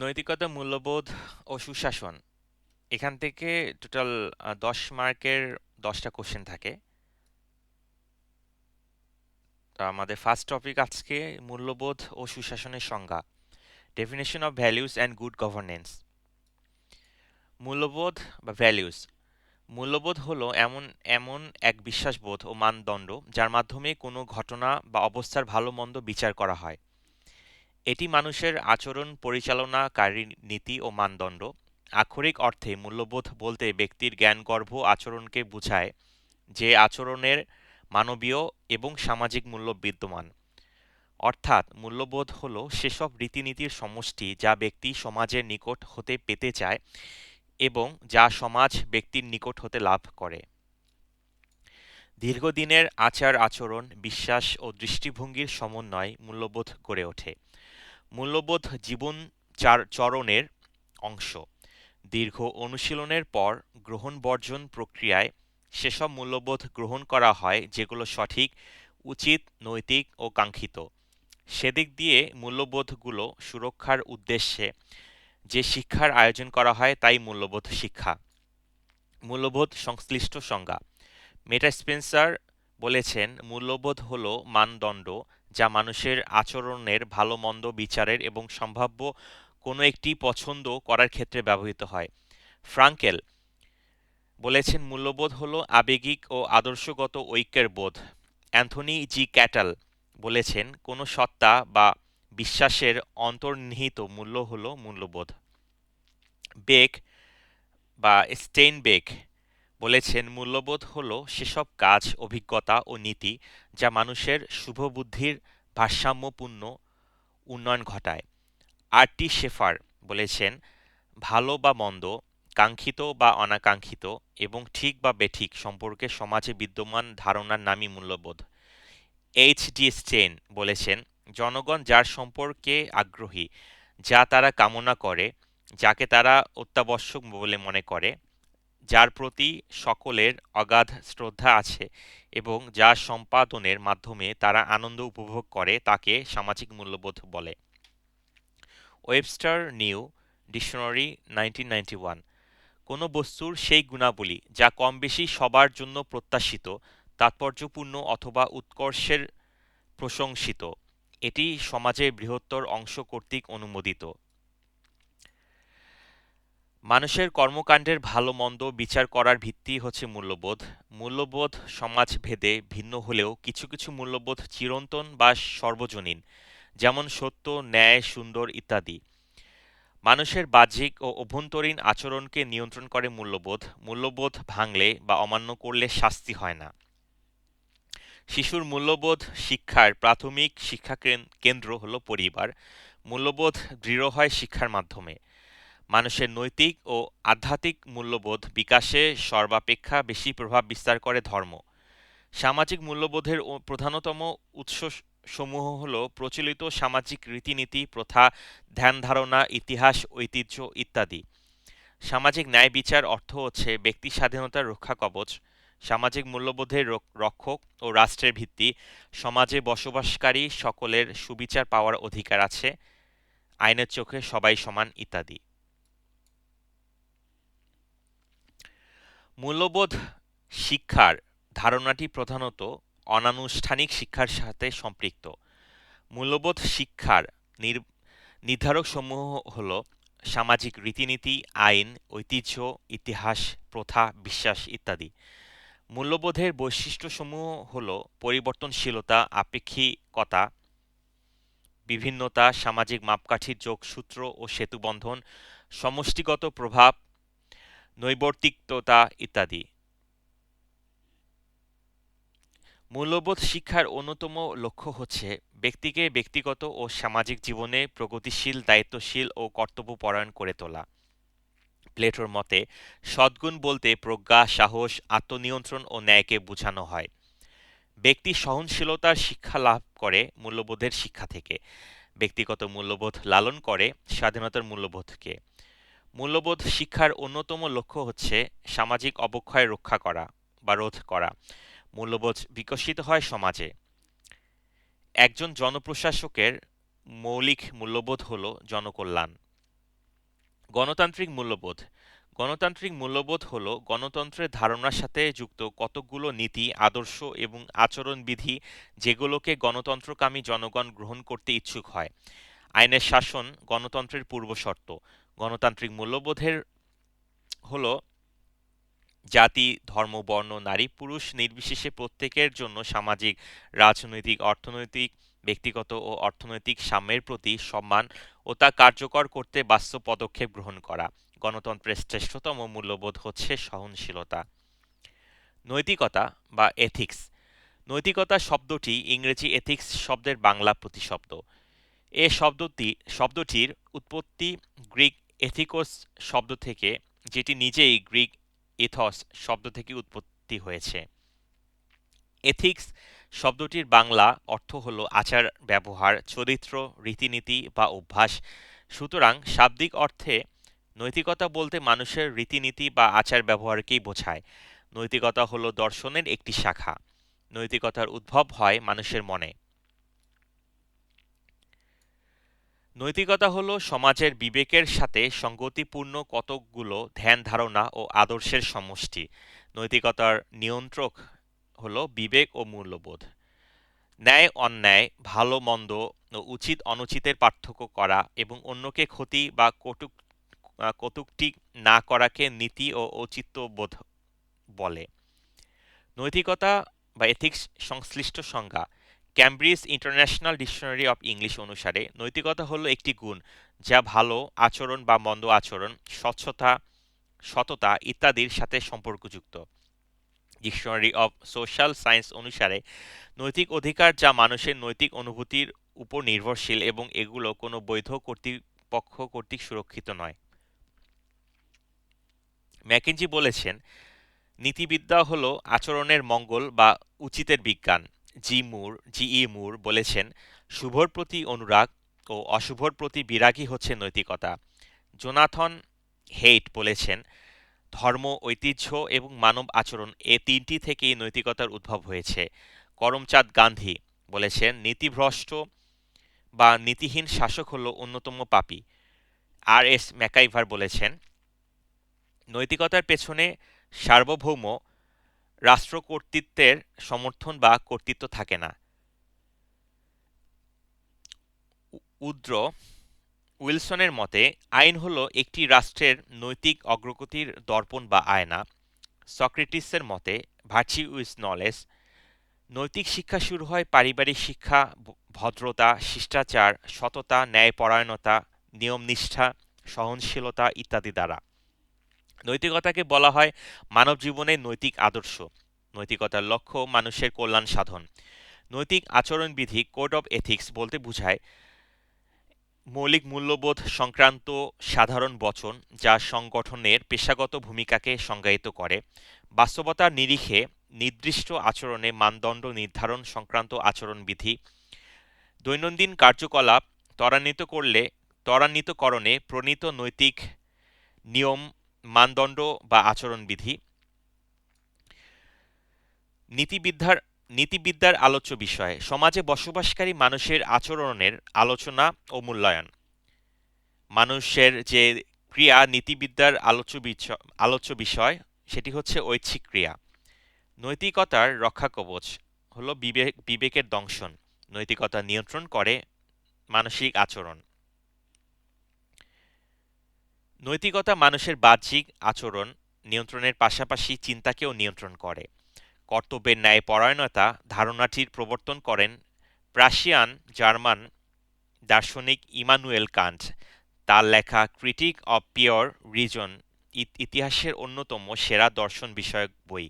নৈতিকতা মূল্যবোধ ও সুশাসন। এখান থেকে টোটাল দশ মার্কের দশটা কোশ্চেন থাকে। তো আমাদের ফার্স্ট টপিক আজকে মূল্যবোধ ও সুশাসনের সংজ্ঞা। Definition of values and good governance মূল্যবোধ বা ভ্যালিউস মূল্যবোধ হলো এমন এমন এক বিশ্বাসবোধ ও মানদণ্ড যার মাধ্যমে কোনো ঘটনা বা অবস্থার ভালো মন্দ বিচার করা হয়। এটি মানুষের আচরণ পরিচালনাকারী নীতি ও মানদণ্ড। আক্ষরিক অর্থে মূল্যবোধ বলতে ব্যক্তির জ্ঞানগর্ভ আচরণকে বোঝায়, যে আচরণের মানবীয় এবং সামাজিক মূল্য বিদ্যমান। অর্থাৎ মূল্যবোধ হল সেসব রীতিনীতির সমষ্টি যা ব্যক্তি সমাজের নিকট হতে পেতে চায় এবং যা সমাজ ব্যক্তির নিকট হতে লাভ করে। দীর্ঘদিনের আচার আচরণ বিশ্বাস ও দৃষ্টিভঙ্গির সমন্বয় মূল্যবোধ গড়ে ওঠে। মূল্যবোধ জীবন চার চরণের অংশ। দীর্ঘ অনুশীলনের পর গ্রহণ বর্জন প্রক্রিয়ায় সেসব মূল্যবোধ গ্রহণ করা হয়, যেগুলো সঠিক, উচিত, নৈতিক ও কাঙ্ক্ষিত। সেদিক দিয়ে মূল্যবোধগুলো সুরক্ষার উদ্দেশ্যে যে শিক্ষার আয়োজন করা হয়, তাই মূল্যবোধ শিক্ষা। মূল্যবোধ সংশ্লিষ্ট সংজ্ঞা। মেটা স্পেন্সার বলেছেন, মূল্যবোধ হল মানদণ্ড যা মানুষের আচরণের ভালো, মন্দ বিচারের এবং সম্ভাব্য কোনো একটি পছন্দ করার ক্ষেত্রে ব্যবহৃত হয়। ফ্রাঙ্কেল বলেছেন, মূল্যবোধ হল আবেগিক ও আদর্শগত ঐক্যের বোধ। অ্যান্থনি জি ক্যাটাল বলেছেন, কোনো সত্তা বা বিশ্বাসের অন্তর্নিহিত মূল্য হল মূল্যবোধ। বেক বা স্টেইনবেক বলেছেন, মূল্যবোধ হল সেসব কাজ, অভিজ্ঞতা ও নীতি যা মানুষের শুভবুদ্ধির ভারসাম্যপূর্ণ উন্নয়ন ঘটায়। আরটি শেফার বলেছেন, ভালো বা মন্দ, কাঙ্ক্ষিত বা অনাকাঙ্ক্ষিত এবং ঠিক বা বেঠিক সম্পর্কে সমাজে বিদ্যমান ধারণার নামই মূল্যবোধ। এইচ ডি স্টেন বলেছেন, জনগণ যার সম্পর্কে আগ্রহী, যা তারা কামনা করে, যাকে তারা অত্যাবশ্যক বলে মনে করে যার প্রতি সকলের অগাধ শ্রদ্ধা আছে এবং যা সম্পাদনের মাধ্যমে তারা আনন্দ উপভোগ করে তাকে সামাজিক মূল্যবোধ বলে। ওয়েবস্টার নিউ ডিকশনারি নাইনটিন কোনো বস্তুর সেই গুণাবলী যা কম বেশি সবার জন্য প্রত্যাশিত, তাৎপর্যপূর্ণ অথবা উৎকর্ষের প্রশংসিত, এটি সমাজের বৃহত্তর অংশ কর্তৃক অনুমোদিত। মানুষের কর্মকাণ্ডের ভালো মন্দ বিচার করার ভিত্তি হচ্ছে মূল্যবোধ। মূল্যবোধ সমাজ ভেদে ভিন্ন হলেও কিছু কিছু মূল্যবোধ চিরন্তন বা সর্বজনীন, যেমন সত্য, ন্যায়, সুন্দর ইত্যাদি। মানুষের বাহ্যিক ও অভ্যন্তরীণ আচরণকে নিয়ন্ত্রণ করে মূল্যবোধ। মূল্যবোধ ভাঙলে বা অমান্য করলে শাস্তি হয় না। শিশুর মূল্যবোধ শিক্ষার প্রাথমিক শিক্ষা কেন্দ্র হল পরিবার। মূল্যবোধ দৃঢ় হয় শিক্ষার মাধ্যমে। মানুষের নৈতিক ও আধ্যাত্মিক মূল্যবোধ বিকাশে সর্বাপেক্ষা বেশি প্রভাব বিস্তার করে ধর্ম। সামাজিক মূল্যবোধের প্রধানতম উৎস সমূহ হল প্রচলিত সামাজিক রীতিনীতি, প্রথা, ধ্যান ধারণা, ইতিহাস, ঐতিহ্য ইত্যাদি। সামাজিক ন্যায় বিচার অর্থ হচ্ছে ব্যক্তি স্বাধীনতার রক্ষা কবচ, সামাজিক মূল্যবোধের রক্ষক ও রাষ্ট্রের ভিত্তি, সমাজে বসবাসকারী সকলের সুবিচার পাওয়ার অধিকার আছে, আইনের চোখে সবাই সমান ইত্যাদি। মূল্যবোধ শিক্ষার ধারণাটি প্রধানত অনানুষ্ঠানিক শিক্ষার সাথে সম্পৃক্ত। মূল্যবোধ শিক্ষার নির্ধারক সমূহ হল সামাজিক রীতিনীতি, আইন, ঐতিহ্য, ইতিহাস, প্রথা, বিশ্বাস ইত্যাদি। মূল্যবোধের বৈশিষ্ট্যসমূহ হল পরিবর্তনশীলতা, আপেক্ষিকতা, বিভিন্নতা, সামাজিক মাপকাঠির যোগসূত্র ও সেতুবন্ধন, সমষ্টিগত প্রভাব নৈবর্তিকতা ইত্যাদি। মূল্যবোধ শিক্ষার অন্যতম লক্ষ্য হচ্ছে ব্যক্তিকে ব্যক্তিগত ও সামাজিক জীবনে প্রগতিশীল, দায়িত্বশীল ও কর্তব্যপরায়ণ করে তোলা। প্লেটোর মতে, সদ্গুণ বলতে প্রজ্ঞা, সাহস, আত্মনিয়ন্ত্রণ ও ন্যায়কে বোঝানো হয়। ব্যক্তি সহনশীলতার শিক্ষা লাভ করে মূল্যবোধের শিক্ষা থেকে। ব্যক্তিগত মূল্যবোধ লালন করে স্বাধীনতার মূল্যবোধকে। মূল্যবোধ শিক্ষার অন্যতম লক্ষ্য হচ্ছে সামাজিক অবক্ষয় রক্ষা করা বা রোধ করা। মূল্যবোধ বিকশিত হয় সমাজে। একজন জনপ্রশাসকের মৌলিক মূল্যবোধ হল জনকল্যাণ। গণতান্ত্রিক মূল্যবোধ। গণতান্ত্রিক মূল্যবোধ হল গণতন্ত্রের ধারণার সাথে যুক্ত কতকগুলো নীতি, আদর্শ এবং আচরণবিধি যেগুলোকে গণতন্ত্রকামী জনগণ গ্রহণ করতে ইচ্ছুক হয়। আইনের শাসন গণতন্ত্রের পূর্বশর্ত। গণতান্ত্রিক মূল্যবোধের হল জাতি, ধর্ম, বর্ণ, নারী, পুরুষ নির্বিশেষে প্রত্যেকের জন্য সামাজিক, রাজনৈতিক, অর্থনৈতিক, ব্যক্তিগত ও অর্থনৈতিক সাম্যের প্রতি সম্মান ও তা কার্যকর করতে বাস্তব পদক্ষেপ গ্রহণ করা। গণতন্ত্রের শ্রেষ্ঠতম মূল্যবোধ হচ্ছে সহনশীলতা। নৈতিকতা বা এথিক্স নৈতিকতা শব্দটি ইংরেজি এথিক্স শব্দের বাংলা প্রতিশব্দ। এ শব্দটি, শব্দটির উৎপত্তি গ্রিক এথিকোস শব্দ থেকে, যেটি নিজেই গ্রিক ইথস শব্দ থেকে উৎপত্তি হয়েছে। এথিক্স শব্দটির বাংলা অর্থ হল আচার, ব্যবহার, চরিত্র, রীতিনীতি বা অভ্যাস। সুতরাং শাব্দিক অর্থে নৈতিকতা বলতে মানুষের রীতিনীতি বা আচার ব্যবহারকেই বোঝায়। নৈতিকতা হলো দর্শনের একটি শাখা। নৈতিকতার উদ্ভব হয় মানুষের মনে। নৈতিকতা হলো সমাজের বিবেকের সাথে সঙ্গতিপূর্ণ কতকগুলো ধ্যান ধারণা ও আদর্শের সমষ্টি। নৈতিকতার নিয়ন্ত্রক হলো বিবেক ও মূল্যবোধ। ন্যায়, অন্যায়, ভালো, মন্দ ও উচিত, অনুচিতের পার্থক্য করা এবং অন্যকে ক্ষতি বা কটুক কটুক্তি না করাকে নীতি ও ঔচিত্যবোধ বলে। নৈতিকতা বা এথিক্স সংশ্লিষ্ট সংজ্ঞা। Cambridge International Dictionary of English অনুসারে নৈতিকতা হলো একটি গুণ যা ভালো আচরণ বা মন্দ আচরণ, স্বচ্ছতা, সততা ইত্যাদির সাথে সম্পর্কযুক্ত। ডিকশনারি অফ সোশ্যাল সায়েন্স অনুসারে নৈতিক অধিকার যা মানুষের নৈতিক অনুভূতির উপর নির্ভরশীল এবং এগুলো কোনো বৈধ কর্তৃপক্ষ কর্তৃক সুরক্ষিত নয়। ম্যাকেঞ্জি বলেছেন, নীতিবিদ্যা হল আচরণের মঙ্গল বা উচিতের বিজ্ঞান। জি মুর, জি ই মুর বলেছেন, শুভর প্রতি অনুরাগ ও অশুভর প্রতি বিরাগী হচ্ছে নৈতিকতা। জোনাথন হেইট বলেছেন, ধর্ম, ঐতিহ্য এবং মানব আচরণ এ তিনটি থেকেই নৈতিকতার উদ্ভব হয়েছে। করমচাঁদ গান্ধী বলেছেন, নীতিভ্রষ্ট বা নীতিহীন শাসক হল অন্যতম পাপী। আর এস ম্যাকাইভার বলেছেন, নৈতিকতার পেছনে সার্বভৌম রাষ্ট্রকর্তৃত্বের সমর্থন বা কর্তৃত্ব থাকে না। উদ্র উইলসনের মতে, আইন হল একটি রাষ্ট্রের নৈতিক অগ্রগতির দর্পণ বা আয়না। সক্রেটিসের মতে, ভার্চি উইজ নলেজ, নৈতিক শিক্ষা শুরু হয় পারিবারিক শিক্ষা ভদ্রতা, শিষ্টাচার, সততা, ন্যায়পরায়ণতা, নিয়মনিষ্ঠা, সহনশীলতা ইত্যাদি দ্বারা। নৈতিকতাকে বলা হয় মানব জীবনের নৈতিক আদর্শ। নৈতিকতার লক্ষ্য মানুষের কল্যাণ সাধন। নৈতিক আচরণবিধি কোড অব এথিক্স বলতে বোঝায় মৌলিক মূল্যবোধ সংক্রান্ত সাধারণ বচন যা সংগঠনের পেশাগত ভূমিকাকে সংজ্ঞায়িত করে। বাস্তবতার নিরিখে নির্দিষ্ট আচরণে মানদণ্ড নির্ধারণ সংক্রান্ত আচরণবিধি। দৈনন্দিন কার্যকলাপ ত্বরান্বিত করলে ত্বরান্বিতকরণে প্রণীত নৈতিক নিয়ম মানদণ্ড বা আচরণবিধি। নীতিবিদ্যার নীতিবিদ্যার আলোচ্য বিষয়, সমাজে বসবাসকারী মানুষের আচরণের আলোচনা ও মূল্যায়ন। মানুষের যে ক্রিয়া, নীতিবিদ্যার আলোচ্য আলোচ্য বিষয়, সেটি হচ্ছে ঐচ্ছিক ক্রিয়া। নৈতিকতার রক্ষা কবচ হলো বিবেক বিবেকের দংশন। নৈতিকতা নিয়ন্ত্রণ করে মানসিক আচরণ। নৈতিকতা মানুষের বাহ্যিক আচরণ নিয়ন্ত্রণের পাশাপাশি চিন্তাকেও নিয়ন্ত্রণ করে। কর্তব্যের ন্যায় পরায়ণতা ধারণাটির প্রবর্তন করেন প্রাশিয়ান জার্মান দার্শনিক ইমানুয়েল কান্ট। তার লেখা ক্রিটিক অব পিওর রিজন ইতিহাসের অন্যতম সেরা দর্শন বিষয়ক বই।